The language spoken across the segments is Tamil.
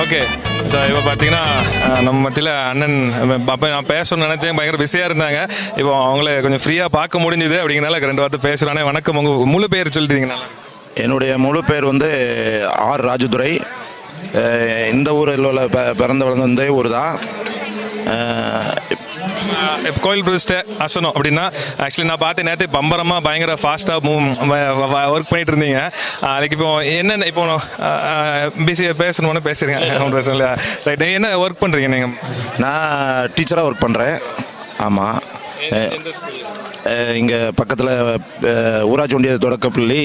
ஓகே ஸோ இப்போ பார்த்தீங்கன்னா நம்ம மத்தியில் அண்ணன் அப்போ நான் பேசணும்னு நினச்சேன். பயங்கர பிஸியாக இருந்தாங்க. இப்போ அவங்கள கொஞ்சம் ஃப்ரீயாக பார்க்க முடிஞ்சுது அப்படிங்கிறனால ரெண்டு வார்த்தை பேசுகிறானே வணக்கம். உங்கள் முழு பேர் சொல்லிட்டீங்கன்னா. என்னுடைய முழு பேர் வந்து ஆர் ராஜதுரை. இந்த ஊரில் உள்ள ப- பிறந்த வளர்ந்த ஊர் தான். இப்போ கோயில் பிரதிஷ்டை அசனம் அப்படின்னா ஆக்சுவலி நான் பார்த்தேன் நேற்று பம்பரமாக பயங்கர ஃபாஸ்ட்டாக ஒர்க் பண்ணிட்டு இருந்தீங்க. அதுக்கு இப்போ என்னென்ன இப்போ பிசி பேசணும்னு பேசுறீங்க. ஒன்றும் பிரச்சனை இல்லை. ரைட் என்ன ஒர்க் பண்ணுறீங்க நீங்கள் நான் டீச்சராக ஒர்க் பண்ணுறேன் ஆமாம் இங்கே பக்கத்தில் ஊராட்சி ஒன்றிய தொடக்கப்பள்ளி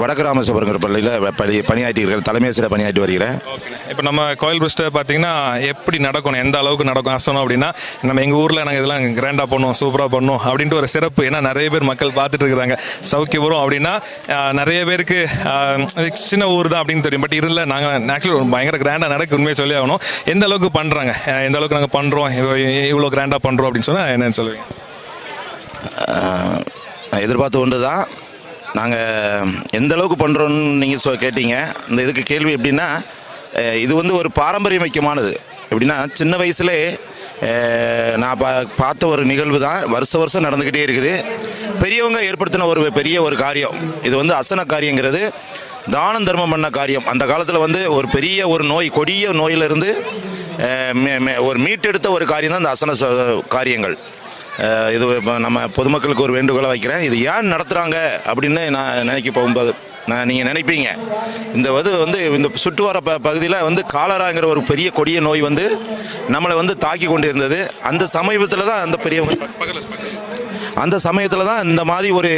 வடகிராமசபுரங்கிற பள்ளியில் பணி பணியாற்றி இருக்கிறேன் தலைமை ஆசிரியர் பணியாற்றி வருகிறேன். இப்போ நம்ம கோயில் பிரதிஷ்டை பார்த்தீங்கன்னா எப்படி நடக்கணும் எந்த அளவுக்கு நடக்கும் அசனம் அப்படின்னா நம்ம எங்கள் ஊரில் நாங்கள் இதெல்லாம் கிராண்டாக பண்ணுவோம் சூப்பராக பண்ணுவோம் அப்படின்ட்டு ஒரு சிறப்பு ஏன்னா நிறைய பேர் மக்கள் பார்த்துட்டு இருக்கிறாங்க. சௌக்கியபுரம் அப்படின்னா நிறைய பேருக்கு சின்ன ஊர் தான் அப்படின்னு தெரியும். பட் இதில் நாங்கள் ஆக்சுவலி பயங்கர கிராண்டாக நடக்கு உண்மையை சொல்லி ஆகணும். எந்த அளவுக்கு பண்ணுறாங்க எந்த அளவுக்கு நாங்கள் பண்ணுறோம் இவ்வளோ கிராண்டாக பண்ணுறோம் அப்படின்னு சொன்னால் என்னன்னு சொல்லுவீங்க? எதிர்பார்த்த ஒன்று தான். நாங்கள் எந்த அளவுக்கு பண்ணுறோன்னு நீங்கள் சொ கேட்டீங்க. இந்த இதுக்கு கேள்வி எப்படின்னா இது வந்து ஒரு பாரம்பரியமிக்கமானது. எப்படின்னா சின்ன வயசுலே நான் பா பார்த்த ஒரு நிகழ்வு தான். வருஷ வருஷம் நடந்துக்கிட்டே இருக்குது. பெரியவங்க ஏற்படுத்தின ஒரு பெரிய ஒரு காரியம். இது வந்து அசன காரியங்கிறது. தானம் தர்மம் பண்ண காரியம். அந்த காலத்தில் வந்து ஒரு பெரிய ஒரு நோய் கொடிய நோயிலிருந்து மே- மே- ஒரு மீட்டெடுத்த ஒரு காரியம் தான் இந்த அசன ச- காரியங்கள். இது இப்போ நம்ம பொதுமக்களுக்கு ஒரு வேண்டுகோளை வைக்கிறேன். இது ஏன் நடத்துகிறாங்க அப்படின்னு நான் நினைக்க போகும்போது நான் நீங்கள் நினைப்பீங்க. இந்த இது வந்து இந்த சுற்றுவர ப பகுதியில் வந்து காலராங்கிற ஒரு பெரிய கொடிய நோய் வந்து நம்மளை வந்து தாக்கி கொண்டு இருந்தது அந்த சமீபத்தில் தான் அந்த பெரியவங்க அந்த சமயத்தில் தான் இந்த மாதிரி ஒரு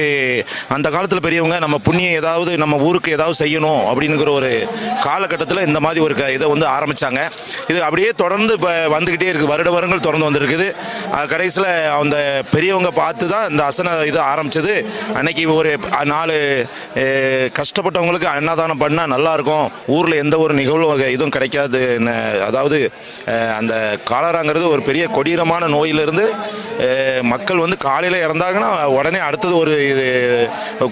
அந்த காலத்தில் பெரியவங்க நம்ம புண்ணியம் ஏதாவது நம்ம ஊருக்கு ஏதாவது செய்யணும் அப்படிங்கிற ஒரு காலகட்டத்தில் இந்த மாதிரி ஒரு க- இதை வந்து ஆரம்பித்தாங்க இது அப்படியே தொடர்ந்து இப்போ வந்துக்கிட்டே இருக்குது. வருட வருடங்கள் தொடர்ந்து வந்திருக்குது. கடைசியில் அந்த பெரியவங்க பார்த்து தான் இந்த அசன இது ஆரம்பித்தது அன்னைக்கு ஒரு நாலு கஷ்டப்பட்டவங்களுக்கு அன்னதானம் பண்ணால் நல்லாயிருக்கும் ஊரில் எந்த ஒரு நிகழ்வும் இதுவும் கிடைக்காது அதாவது அந்த காலராங்கிறது ஒரு பெரிய கொடீரமான நோயிலிருந்து மக்கள் வந்து காலையில் இறந்தாங்கன்னா உடனே அடுத்தது ஒரு இது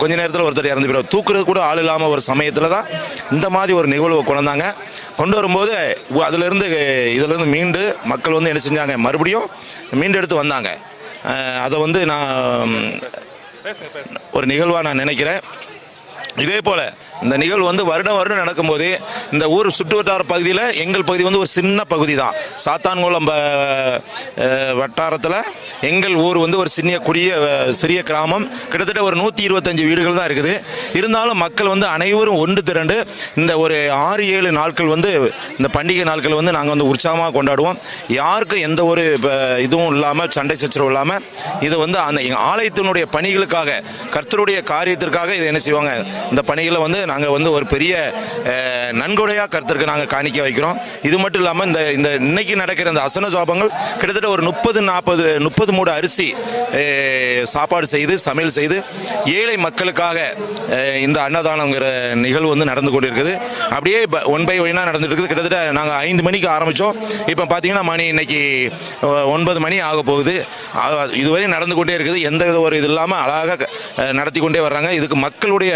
கொஞ்ச நேரத்தில் ஒருத்தர் இறந்து போயிடுவார். தூக்குறது கூட ஆள் இல்லாமல் ஒரு சமயத்தில் தான் இந்த மாதிரி ஒரு நிகழ்வை கொண்டாந்தாங்க. கொண்டு வரும்போது அதிலிருந்து இதிலிருந்து மீண்டு மக்கள் வந்து என்ன செஞ்சாங்க? மறுபடியும் மீண்டு எடுத்து வந்தாங்க. அதை வந்து நான் ஒரு நிகழ்வாக நான் நினைக்கிறேன். இதே போல் இந்த நிகழ்வு வந்து வருடம் வருடம் நடக்கும்போது இந்த ஊர் சுற்றுவட்டார பகுதியில் எங்கள் பகுதி வந்து ஒரு சின்ன பகுதி தான் சாத்தான்குளம் வட்டாரத்தில் எங்கள் ஊர் வந்து ஒரு சின்ன குடிய சிறிய கிராமம். கிட்டத்தட்ட ஒரு நூற்றி இருபத்தஞ்சு வீடுகள் தான் இருக்குது. இருந்தாலும் மக்கள் வந்து அனைவரும் ஒன்று திரண்டு இந்த ஒரு ஆறு ஏழு நாட்கள் வந்து இந்த பண்டிகை நாட்கள் வந்து நாங்கள் வந்து உற்சாகமாக கொண்டாடுவோம். யாருக்கும் எந்த ஒரு இதுவும் இல்லாமல் சண்டை சச்சரவு இல்லாமல் இது வந்து அந்த ஆலயத்தினுடைய பணிகளுக்காக கர்த்தருடைய காரியத்திற்காக இதை என்ன செய்வாங்க? இந்த பணிகளை வந்து நாங்கள் வந்து ஒரு பெரிய நன்கொடையாக கருத்திற்கு நாங்கள் காணிக்க வைக்கிறோம். இது மட்டும் இல்லாமல் இந்த இந்த இன்னைக்கு நடக்கிற இந்த அசன ஜாபங்கள் கிட்டத்தட்ட ஒரு முப்பது நாற்பது முப்பது மூடு அரிசி சாப்பாடு செய்து சமையல் செய்து ஏழை மக்களுக்காக இந்த அன்னதானங்கிற நிகழ்வு வந்து நடந்து கொண்டிருக்குது. அப்படியே ஒன் பை ஒன்னாக நடந்துட்டு இருக்குது கிட்டத்தட்ட நாங்கள் ஐந்து மணிக்கு ஆரம்பித்தோம் இப்போ பார்த்தீங்கன்னா மணி இன்னைக்கு ஒன்பது மணி ஆக போகுது. இதுவரை நடந்து கொண்டே இருக்குது. எந்த வித ஒரு இது இல்லாமல் அழகாக நடத்தி கொண்டே வர்றாங்க. இதுக்கு மக்களுடைய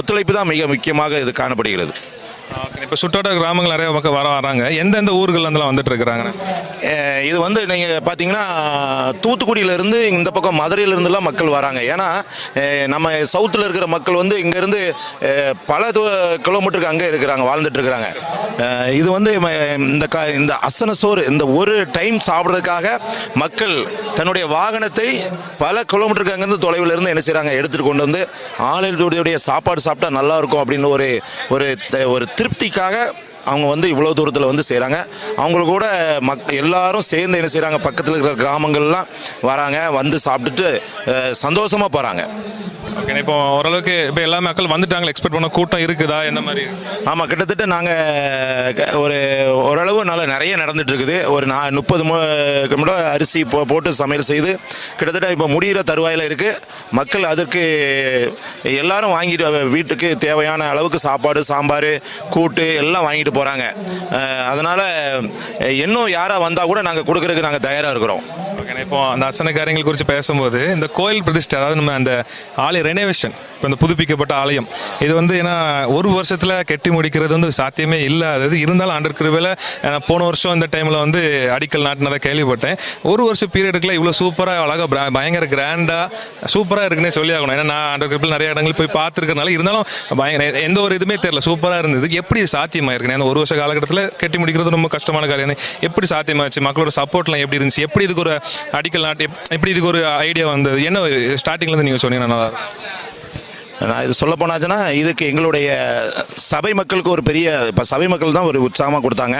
ஒத்துழைப்பு தான் மிக முக்கியமாக இது காணப்படுகிறது. இப்போ சுற்றோட்ட கிராமங்கள் நிறைய மக்கள் வர வராங்க. எந்தெந்த ஊர்கள் அந்தலாம் வந்துட்டு இருக்கிறாங்க இது வந்து நீங்கள் பார்த்தீங்கன்னா தூத்துக்குடியிலேருந்து இந்த பக்கம் மதுரையிலேருந்துலாம் மக்கள் வராங்க. ஏன்னா நம்ம சவுத்தில் இருக்கிற மக்கள் வந்து இங்கேருந்து பல தூ கிலோமீட்டருக்கு அங்கே இருக்கிறாங்க வாழ்ந்துட்டு இருக்கிறாங்க இது வந்து ம- இந்த க இந்த அசன சோறு இந்த ஒரு டைம் சாப்பிட்றதுக்காக மக்கள் தன்னுடைய வாகனத்தை பல கிலோமீட்டருக்கு அங்கேருந்து தொலைவில் இருந்து என்ன செய்கிறாங்க எடுத்துகிட்டு கொண்டு வந்து ஆளுடைய சாப்பாடு சாப்பிட்டா நல்லா இருக்கும் அப்படின்னு ஒரு ஒரு த- ஒரு திருப்திக்காக அவங்க வந்து இவ்வளோ தூரத்தில் வந்து செய்கிறாங்க அவங்களுக்கு கூட மக் எல்லாரும் சேர்ந்து என்ன செய்கிறாங்க பக்கத்தில் இருக்கிற கிராமங்கள்லாம் வராங்க வந்து சாப்பிட்டுட்டு சந்தோஷமாக போகிறாங்க ஓகே இப்போ ஓரளவுக்கு இப்போ எல்லா மக்கள் வந்துட்டாங்க எக்ஸ்பெக்ட் பண்ண கூட்டம் இருக்குதா? என்ன மாதிரி? ஆமாம் கிட்டத்தட்ட நாங்கள் ஒரு ஓரளவு நல்லா நிறைய நடந்துட்டு இருக்குது ஒரு நான் முப்பது முட அரிசி போ போட்டு சமையல் செய்து கிட்டத்தட்ட இப்போ முடிகிற தருவாயில் இருக்குது மக்கள் அதற்கு எல்லாரும் வாங்கிட்டு வீட்டுக்கு தேவையான அளவுக்கு சாப்பாடு சாம்பார் கூட்டு எல்லாம் வாங்கிட்டு போகிறாங்க அதனால் இன்னும் யாராக வந்தால் கூட நாங்கள் கொடுக்குறதுக்கு நாங்கள் தயாராக இருக்கிறோம். இப்போ அந்த அசன காரியங்கள் குறித்து பேசும்போது இந்த கோயில் பிரதிஷ்டை அதாவது நம்ம அந்த ஆலய ரெனோவேஷன் இப்போ இந்த புதுப்பிக்கப்பட்ட ஆலயம். இது வந்து ஏன்னா ஒரு வருஷத்தில் கட்டி முடிக்கிறது வந்து சாத்தியமே இல்லாதது. இருந்தாலும் ஆண்டர் கிருபையில் போன வருஷம் இந்த டைமில் வந்து அடிக்கல் நாட்டினதை கேள்விப்பட்டேன். ஒரு வருஷம் பீரியடுக்குள்ள இவ்வளோ சூப்பராக அழகாக பயங்கர கிராண்டாக சூப்பராக இருக்குன்னே சொல்லி ஆகணும். ஏன்னா நான் ஆண்டர் கிருபையில் நிறைய இடங்கள் போய் பார்த்துருக்கனால இருந்தாலும் பயங்கர எந்த ஒரு இதுவுமே தெரியல. சூப்பராக இருந்தது. எப்படி சாத்தியமாக ஏன்னா அந்த ஒரு வருஷ காலகட்டத்தில் கட்டி முடிக்கிறது ரொம்ப கஷ்டமான காரியம். எப்படி சாத்தியமாச்சு? மக்களோட சப்போர்ட்லாம் எப்படி இருந்துச்சு? எப்படி இதுக்கு ஒரு அடிக்கல் நாட்டு எப்படி இதுக்கு ஒரு ஐடியா வந்தது? என்ன ஸ்டார்டிங்லேருந்து நீங்கள் சொன்னீங்கன்னா நல்லா நான் இது சொல்ல போனாச்சுன்னா இதுக்கு எங்களுடைய சபை மக்களுக்கு ஒரு பெரிய இப்போ சபை மக்கள் தான் ஒரு உற்சாகமாக கொடுத்தாங்க.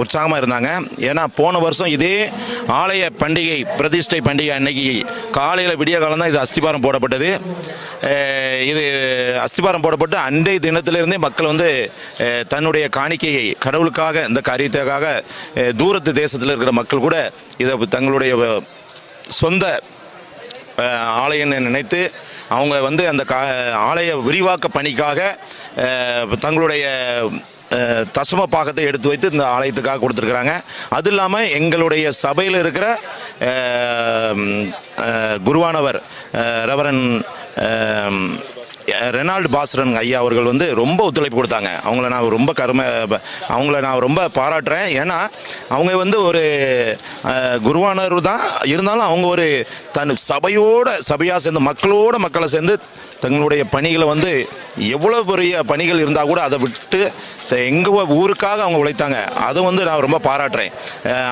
உற்சாகமாக இருந்தாங்க. ஏன்னா போன வருஷம் இதே ஆலய பண்டிகை பிரதிஷ்டை பண்டிகை அன்னைக்கு காலையில் விடிய காலம் தான் இது அஸ்திபாரம் போடப்பட்டது. இது அஸ்திபாரம் போடப்பட்டு அன்றைய தினத்திலிருந்தே மக்கள் வந்து தன்னுடைய காணிக்கையை கடவுளுக்காக இந்த காரியத்துக்காக தூரத்து தேசத்தில் இருக்கிற மக்கள் கூட இதை தங்களுடைய சொந்த ஆலயம் நினைத்து அவங்க வந்து அந்த கா ஆலய விரிவாக்க பணிக்காக தங்களுடைய தசம பாகத்தை எடுத்து வைத்து இந்த ஆலயத்துக்காக கொடுத்துருக்குறாங்க. அது இல்லாமல் எங்களுடைய சபையில் இருக்கிற குருவானவர் ரவரன் ரெனால்டு பாஸ்ரன் ஐயா அவர்கள் வந்து ரொம்ப ஒத்துழைப்பு கொடுத்தாங்க. அவங்கள நான் ரொம்ப கருமை அவங்கள நான் ரொம்ப பாராட்டுறேன். ஏன்னா அவங்க வந்து ஒரு குருவானவர் குருவானர் தான். இருந்தாலும் அவங்க ஒரு தன் சபையோட சபையாக சேர்ந்து மக்களோட மக்களை சேர்ந்து தங்களுடைய பணிகளை வந்து எவ்வளோ பெரிய பணிகள் இருந்தால் கூட அதை விட்டு எங்கள் ஊருக்காக அவங்க உழைத்தாங்க. அதை வந்து நான் ரொம்ப பாராட்டுறேன்.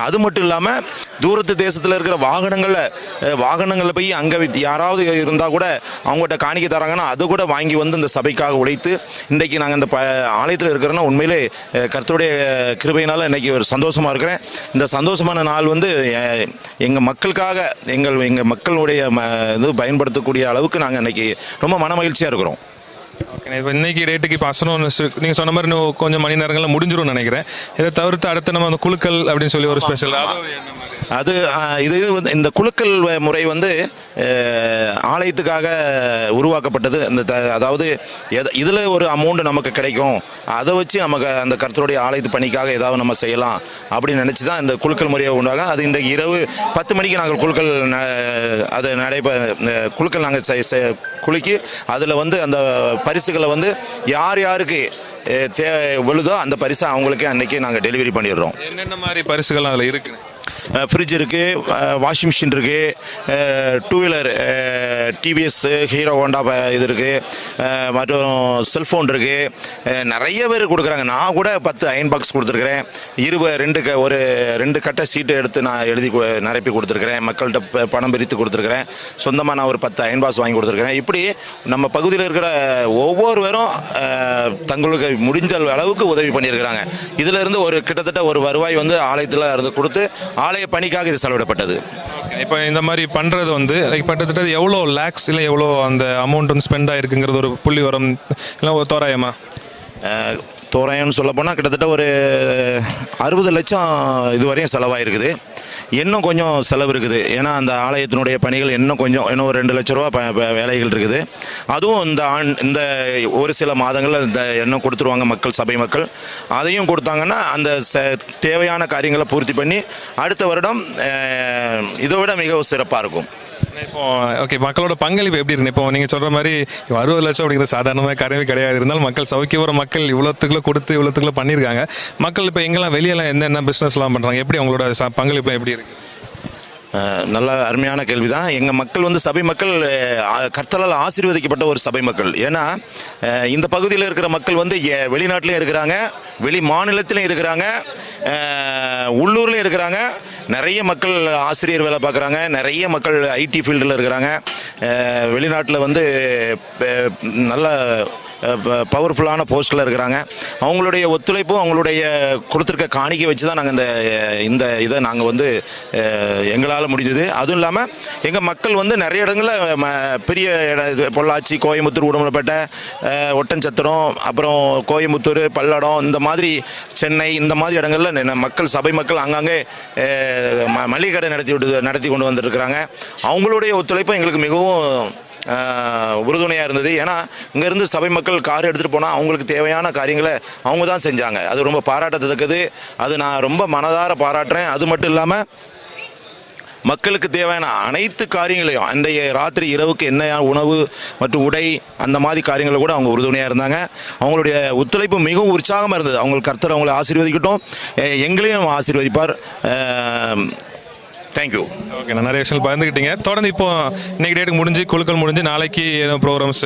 அது மட்டும் இல்லாமல் தூரத்து தேசத்தில் இருக்கிற வாகனங்களில் வாகனங்களில் போய் அங்கே யாராவது இருந்தால் கூட அவங்ககிட்ட காணிக்க தராங்கன்னா அது கூட வாங்கி வந்து இந்த சபைக்காக உழைத்து இன்றைக்கி நாங்கள் இந்த ப ஆலயத்தில் இருக்கிறோன்னா உண்மையிலே கருத்துடைய கிருபையினால் இன்றைக்கி ஒரு சந்தோஷமாக இருக்கிறேன். இந்த சந்தோஷமான நாள் வந்து எங்கள் மக்களுக்காக எங்கள் எங்கள் மக்களுடைய ம இது பயன்படுத்தக்கூடிய அளவுக்கு நாங்கள் இன்றைக்கி ரொம்ப மன மகிழ்ச்சியாக இருக்கிறோம். இப்போ இன்னைக்கு ரேட்டுக்கு இப்போ அசனம் நீங்கள் சொன்ன மாதிரி இன்னும் கொஞ்சம் மணி நேரங்களில் முடிஞ்சிரும்னு நினைக்கிறேன். இதை தவிர்த்து அடுத்து நம்ம அந்த குழுக்கள் அப்படின்னு சொல்லி ஒரு ஸ்பெஷல் அது இது வந்து இந்த குலுக்கல் வ- முறை வந்து ஆலயத்துக்காக உருவாக்கப்பட்டது. இந்த த- அதாவது இதில் ஒரு அமௌண்ட் நமக்கு கிடைக்கும். அதை வச்சு நமக்கு அந்த கர்த்தருடைய ஆலயத்து பணிக்காக ஏதாவது நம்ம செய்யலாம் அப்படின்னு நினச்சி தான் இந்த குலுக்கல் முறையை உண்டாக அது இன்றைக்கு இரவு பத்து மணிக்கு நாங்கள் குலுக்கல் ந- அது நடைபெ இந்த குலுக்கல் நாங்கள் குலுக்கி அதில் வந்து அந்த பரிசுகளை வந்து யார் யாருக்கு தே விழுதோ அந்த பரிசை அவங்களுக்கே அன்னைக்கு நாங்கள் டெலிவரி பண்ணிடுறோம். என்னென்ன மாதிரி பரிசுகள் அதில் இருக்குது ஃப்ரிட்ஜ் இருக்குது வாஷிங் மிஷின் இருக்குது two wheeler TVS Hero Honda ப- இது இருக்குது மற்றும் செல்ஃபோன் இருக்குது நிறைய பேர் கொடுக்குறாங்க. நான் கூட பத்து அயன் பாக்ஸ் கொடுத்துருக்குறேன். இருப ரெண்டு க ஒரு ரெண்டு கட்டை சீட்டு எடுத்து நான் எழுதி நிரப்பி கொடுத்துருக்குறேன். மக்கள்கிட்ட பணம் பிரித்து கொடுத்துருக்குறேன். சொந்தமாக நான் ஒரு பத்து அயன் பாக்ஸ் வாங்கி கொடுத்துருக்குறேன். இப்படி நம்ம பகுதியில் இருக்கிற ஒவ்வொருவரும் தங்களுக்கு முடிஞ்ச அளவுக்கு உதவி பண்ணியிருக்கிறாங்க. இதிலிருந்து ஒரு கிட்டத்தட்ட ஒரு வருவாய் வந்து ஆலயத்தில் இருந்து கொடுத்து ஆலய பணிக்காக இது செலவிடப்பட்டது. இப்போ இந்த மாதிரி பண்ணுறது வந்து லைக் கிட்டத்தட்ட எவ்வளோ லேக்ஸ் இல்லை எவ்வளோ அந்த அமௌண்ட் வந்து ஸ்பெண்ட் ஆயிருக்குங்கிறது ஒரு புள்ளி வரம் இல்லை ஒரு தோராயமா? தோராயம்னு சொல்ல போனால் கிட்டத்தட்ட ஒரு அறுபது லட்சம் இதுவரையும் செலவாயிருக்குது. இன்னும் கொஞ்சம் செலவு இருக்குது. ஏன்னா அந்த ஆலயத்தினுடைய பணிகள் இன்னும் கொஞ்சம் இன்னும் ஒரு ரெண்டு லட்ச ரூபா வேலைகள் இருக்குது. அதுவும் இந்த ஆண் இந்த ஒரு சில மாதங்களில் இந்த எண்ணம் கொடுத்துருவாங்க மக்கள் சபை மக்கள். அதையும் கொடுத்தாங்கன்னா அந்த ச தேவையான காரியங்களை பூர்த்தி பண்ணி அடுத்த வருடம் இதை விட மிகவும் சிறப்பாக இருக்கும். இப்போ ஓகே மக்களோட பங்களிப்பு எப்படி இருக்கு? இப்போ நீங்கள் சொல்கிற மாதிரி அறுபது லட்சம் அப்படிங்கிறது சாதாரணமாக கரையவே கிடையாது. இருந்தாலும் மக்கள் சௌக்கியவர மக்கள் இவ்வளோத்துக்குள்ள கொடுத்து இவ்வளோத்துக்குள்ள பண்ணியிருக்காங்க. மக்கள் இப்போ எங்கெல்லாம் வெளியெல்லாம் என்னென்ன பிஸ்னஸ்லாம் பண்ணுறாங்க எப்படி அவங்களோட ச- பங்களிப்பு எப்படி இருக்கு? நல்ல அருமையான கேள்வி தான் எங்கள் மக்கள் வந்து சபை மக்கள் அஹ், கர்த்தரால் ஆசீர்வதிக்கப்பட்ட ஒரு சபை மக்கள். ஏன்னா இந்த பகுதியில் இருக்கிற மக்கள் வந்து எ- வெளிநாட்டிலையும் இருக்கிறாங்க வெளி மாநிலத்திலையும் இருக்கிறாங்க. உள்ளூரில் இருக்கிறாங்க நிறைய மக்கள் ஆசிரியர் வேலை பார்க்குறாங்க. நிறைய மக்கள் ஐடி ஃபீல்டில் இருக்கிறாங்க. வெளிநாட்டில் வந்து நல்ல பவர்ஃபுல்லான போஸ்ட்டில் இருக்கிறாங்க. அவங்களுடைய ஒத்துழைப்பும் அவங்களுடைய கொடுத்துருக்க காணிக்கை வச்சு தான் நாங்கள் இந்த இந்த இதை நாங்கள் வந்து எங்களால் முடிஞ்சது. அதுவும் இல்லாமல் எங்கள் மக்கள் வந்து நிறைய இடங்களில் ம பெரிய இட இது பொள்ளாச்சி கோயம்புத்தூர் உடுமலைப்பேட்டை ஒட்டன்சத்திரம் அப்புறம் கோயம்புத்தூர் பல்லடம் இந்த மாதிரி சென்னை இந்த மாதிரி இடங்களில் நெ- மக்கள் சபை மக்கள் அங்கங்கே ம- மளிகை கடை நடத்தி விட்டு நடத்தி கொண்டு வந்துட்டுருக்குறாங்க அவங்களுடைய ஒத்துழைப்பும் எங்களுக்கு மிகவும் உறுதுணையாக இருந்தது. ஏன்னா இங்கேருந்து சபை மக்கள் கார் எடுத்துகிட்டு போனால் அவங்களுக்கு தேவையான காரியங்களை அவங்க தான் செஞ்சாங்க. அது ரொம்ப பாராட்டத்தக்கது. அது நான் ரொம்ப மனதார பாராட்டுறேன். அது மட்டும் இல்லாமல் மக்களுக்கு தேவையான அனைத்து காரியங்களையும் அன்றைய ராத்திரி இரவுக்கு என்ன உணவு மற்றும் உடை அந்த மாதிரி காரியங்களை கூட அவங்க உறுதுணையாக இருந்தாங்க. அவங்களுடைய ஒத்துழைப்பு மிகவும் உற்சாகமாக இருந்தது. அவங்க கர்த்தர் அவங்களை ஆசீர்வதிக்கட்டும். எங்களையும் ஆசீர்வதிப்பார். தேங்க்யூ ஓகே நான் நிறைய விஷயங்கள் பகிர்ந்துக்கிட்டீங்க தொடர்ந்து இப்போ இன்னைக்கு டேட்டுக்கு முடிஞ்சு குழுக்கள் முடிஞ்சு நாளைக்கு ப்ரோக்ராம்ஸ்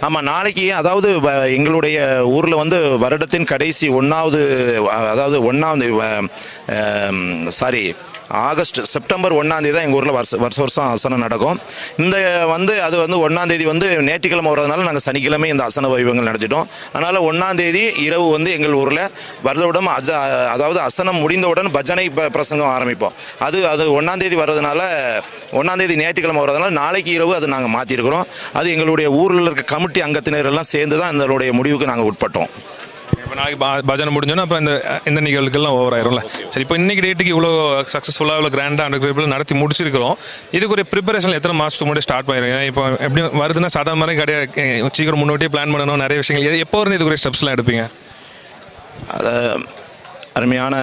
ஆமாம் நாளைக்கு அதாவது எங்களுடைய ஊரில் வந்து வருடத்தின் கடைசி ஒன்றாவது அதாவது ஒன்றாவது சாரி ஆகஸ்ட் செப்டம்பர் ஒன்றாந்தேதி தான் எங்கள் ஊரில் வருஷ வருஷ வருஷம் அசனம் நடக்கும். இந்த வந்து அது வந்து ஒன்றாந்தேதி வந்து நேற்றுக்கிழமை வர்றதுனால நாங்கள் சனிக்கிழமை இந்த அசன வைபவங்கள் நடத்திட்டோம். அதனால் ஒன்றாந்தேதி இரவு வந்து எங்கள் ஊரில் வருடவுடன் அஜ அதாவது அசனம் முடிந்தவுடன் பஜனை ப- பிரசங்கம் ஆரம்பிப்போம். அது அது ஒன்றாந்தேதி வர்றதுனால ஒன்றாந்தேதி ஞாயிற்றுக்கிழமை வர்றதுனால நாளைக்கு இரவு அது நாங்கள் மாற்றிருக்கிறோம் அது எங்களுடைய ஊரில் இருக்க கமிட்டி அங்கத்தினர் எல்லாம் சேர்ந்து தான் இதனுடைய முடிவுக்கு நாங்கள் உட்பட்டோம். இப்போ நாளைக்கு பா- பஜனை முடிஞ்சோன்னா அப்போ இந்த இந்த நிகழ்வுகள்லாம் ஓவர் ஆயிரும்ல. சரி இப்போ இன்னைக்கு டேட்டுக்கு இவ்வளோ சக்ஸஸ்ஃபுல்லாக இவ்வளோ கிராண்டாக அந்த நடத்தி முடிச்சிருக்கிறோம். இதுக்கு ஒரு ப்ரிப்பரேஷன் எத்தனை மாதத்துக்கு முன்னாடி ஸ்டார்ட் பண்ணிருக்கோம் ஏன்னா இப்போ எப்படி வருதுன்னா சாதாரண மாதிரி கிடையாது. சீக்கிரம் முன்னோட்டியே பிளான் பண்ணணும் நிறைய விஷயங்கள். எப்போ இருந்து இதுக்குரிய ஸ்டெப்ஸ்லாம் எடுப்பீங்க? அது அருமையான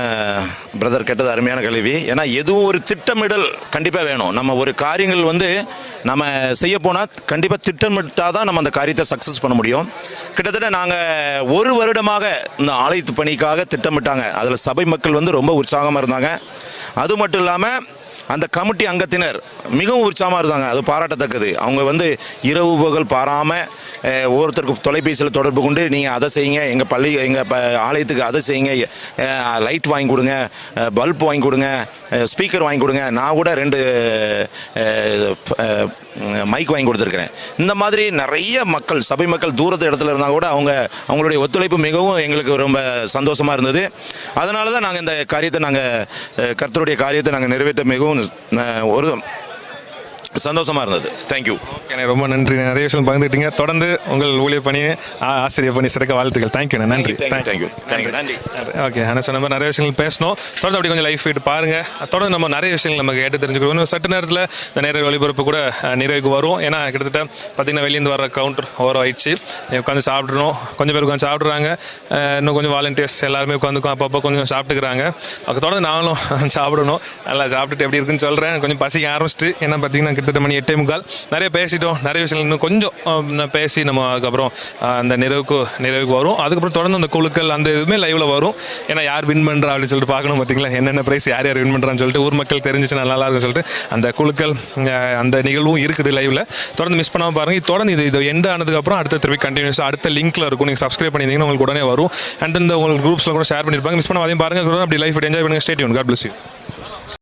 பிரதர் கேட்டது அருமையான கேள்வி. ஏன்னா எதுவும் ஒரு திட்டமிடல் கண்டிப்பாக வேணும். நம்ம ஒரு காரியங்கள் வந்து நம்ம செய்ய போனால் கண்டிப்பாக திட்டமிட்டால் தான் நம்ம அந்த காரியத்தை சக்ஸஸ் பண்ண முடியும். கிட்டத்தட்ட நாங்கள் ஒரு வருடமாக இந்த ஆலயத்து பணிக்காக திட்டமிட்டாங்க. அதில் சபை மக்கள் வந்து ரொம்ப உற்சாகமாக இருந்தாங்க. அது மட்டும் இல்லாமல் அந்த கமிட்டி அங்கத்தினர் மிகவும் உற்சாகமாக இருந்தாங்க. அது பாராட்டத்தக்கது. அவங்க வந்து இரவு புகழ் பாராமல் அஹ், ஒவ்வொருத்தருக்கு தொலைபேசியில் தொடர்பு கொண்டு நீங்கள் அதை செய்யுங்க எங்கள் பள்ளி எங்கள் ப ஆலயத்துக்கு அதை செய்யுங்க லைட் வாங்கி கொடுங்க பல்ப் வாங்கி கொடுங்க ஸ்பீக்கர் வாங்கி கொடுங்க. நான் கூட ரெண்டு மைக் வாங்கி கொடுத்துருக்குறேன். இந்த மாதிரி நிறைய மக்கள் சபை மக்கள் தூரத்து இடத்துல இருந்தால் கூட அவங்க அவங்களுடைய ஒத்துழைப்பு மிகவும் எங்களுக்கு ரொம்ப சந்தோஷமாக இருந்தது. அதனால தான் நாங்கள் இந்த காரியத்தை நாங்கள் கர்த்தருடைய காரியத்தை நாங்கள் நிறைவேற்ற மிகவும் மூணு ஒரு சந்தோஷமாக இருந்தது. தேங்க்யூ ஓகே ரொம்ப நன்றி. நிறைய விஷயம் பகிர்ந்துக்கிட்டீங்க தொடர்ந்து உங்கள் ஊழிய பணி ஆ- ஆசிரியர் பணி சிறக்க வாழ்த்துக்கள். தேங்க்யூ நன்றி. தேங்க்யூ தேங்க்யூ நன்றி. ஓகே ஆனால் சொன்ன மாதிரி நிறைய விஷயங்கள் பேசணும். தொடர்ந்து அப்படி கொஞ்சம் லைஃப் ஃபீட் பாருங்க. தொடர்ந்து நம்ம நிறைய விஷயங்கள் நம்ம கேட்டு தெரிஞ்சுக்கணும் சற்று நேரத்தில் இந்த நேர ஒளிபரப்பு கூட நிறைவுக்கு வரும். ஏன்னா கிட்டத்தட்ட பார்த்தீங்கன்னா வெளியேந்து வர கவுண்டர் ஓவர் ஆயிடுச்சு. உட்காந்து சாப்பிட்றோம் கொஞ்சம் பேர் உட்காந்து சாப்பிட்றாங்க. இன்னும் கொஞ்சம் வாலண்டியர்ஸ் எல்லாருமே உட்காந்து அப்பப்போ கொஞ்சம் சாப்பிட்டுக்கிறாங்க. அதுக்கு தொடர்ந்து நாங்களும் சாப்பிடணும். நல்லா சாப்பிட்டுட்டு எப்படி இருக்குன்னு சொல்கிறேன் கொஞ்சம் பசிக்க ஆரம்பிச்சிட்டு ஏன்னா பார்த்தீங்கன்னா கிட்டத்தட்ட மணி எட்டே முக்கால். நிறைய பேசிட்டோம். நிறைய விஷயங்கள் இன்னும் கொஞ்சம் பேசி நம்ம அதுக்கப்புறம் அந்த நிறைவுக்கு நிறைவுக்கு வரும் அதுக்கப்புறம் தொடர்ந்து அந்த குழுக்கள் அந்த இதுவுமே லைவ்ல வரும். ஏன்னா யார் வின் பண்றா அப்படின்னு சொல்லிட்டு பார்க்கணும் பார்த்தீங்களா? என்னென்ன பிரைஸ் யார் யார் வின் பண்றான்னு சொல்லிட்டு ஊர் மக்கள் தெரிஞ்சுச்சுன்னா நல்லா இருக்கும்னு சொல்லிட்டு அந்த குழுக்கள் அந்த நிகழ்வும் இருக்குது லைவ்ல தொடர்ந்து மிஸ் பண்ணாமல் பாருங்க. தொடர்ந்து இது இது எண்ட் ஆனதுக்கப்புறம் அடுத்த திருப்பி கண்டினியூஸ் அடுத்த லிங்க்ல இருக்கும். நீங்க சப்ஸ்கிரைப் பண்ணியிருந்தீங்கன்னா உங்களுக்கு உடனே வரும். அண்ட் இந்த உங்களுக்கு குரூப்ஸ்ல கூட ஷேர் பண்ணிருப்பாங்க மிஸ் பண்ணாம அதையும் பாருங்க. அப்படி லைஃப் என்ஜாய் பண்ணுங்க. ஸ்டேட் காட் பிளஸ் யூ